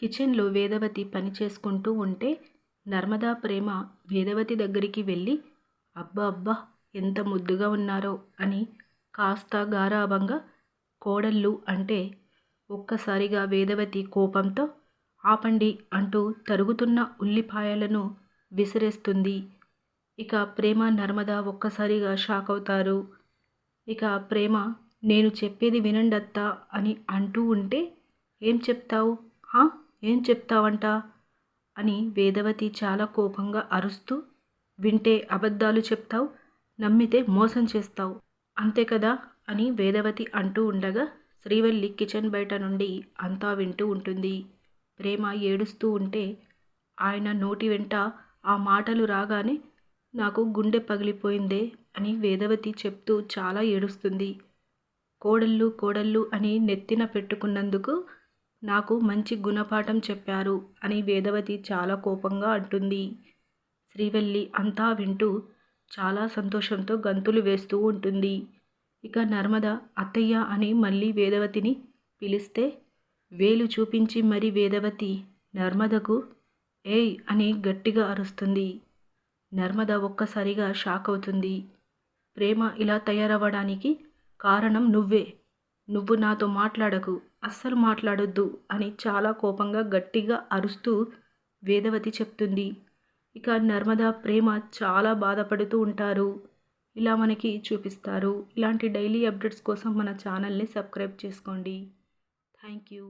కిచెన్లో వేదవతి పని చేసుకుంటూ ఉంటే నర్మదా ప్రేమ వేదవతి దగ్గరికి వెళ్ళి అబ్బా అబ్బా ఎంత ముద్దుగా ఉన్నారో అని కాస్త గారాభంగా కోడళ్ళు అంటే ఒక్కసారిగా వేదవతి కోపంతో ఆపండి అంటూ తరుగుతున్న ఉల్లిపాయలను విసిరేస్తుంది. ఇక ప్రేమ నర్మద ఒక్కసారిగా షాక్ అవుతారు ఇక ప్రేమ నేను చెప్పేది వినండత్తా అని అంటూ ఉంటే ఏం చెప్తావు? హా ఏం చెప్తావంట? అని వేదవతి చాలా కోపంగా అరుస్తూ వింటే అబద్ధాలు చెప్తావు నమ్మితే మోసం చేస్తావు అంతే కదా? అని వేదవతి అంటూ ఉండగా శ్రీవల్లి కిచెన్ బయట నుండి అంతా వింటూ ఉంటుంది. ప్రేమ ఏడుస్తూ ఉంటే ఆయన నోటి వెంట ఆ మాటలు రాగానే నాకు గుండె పగిలిపోయిందే అని వేదవతి చెప్తూ చాలా ఏడుస్తుంది. కోడళ్ళు కోడళ్ళు అని నెత్తిన పెట్టుకున్నందుకు నాకు మంచి గుణపాఠం చెప్పారు అని వేదవతి చాలా కోపంగా అంటుంది. శ్రీవల్లి అంతా వింటూ చాలా సంతోషంతో గంతులు వేస్తూ ఉంటుంది. ఇక నర్మద అత్తయ్య అని మళ్ళీ వేదవతిని పిలిస్తే వేలు చూపించి మరి వేదవతి నర్మదకు ఏయ్ అని గట్టిగా అరుస్తుంది. నర్మద ఒక్కసారిగా షాక్ అవుతుంది. ప్రేమ ఇలా తయారవ్వడానికి కారణం నువ్వే. నువ్వు నాతో మాట్లాడకు. అస్సలు మాట్లాడొద్దు అని చాలా కోపంగా గట్టిగా అరుస్తూ వేదవతి చెప్తుంది. ఇక నర్మద ప్రేమ చాలా బాధపడుతూ ఉంటారు. ఇలా మనకి చూపిస్తారు. ఇలాంటి డైలీ అప్డేట్స్ కోసం మన ఛానల్ని సబ్స్క్రైబ్ చేసుకోండి. Thank you.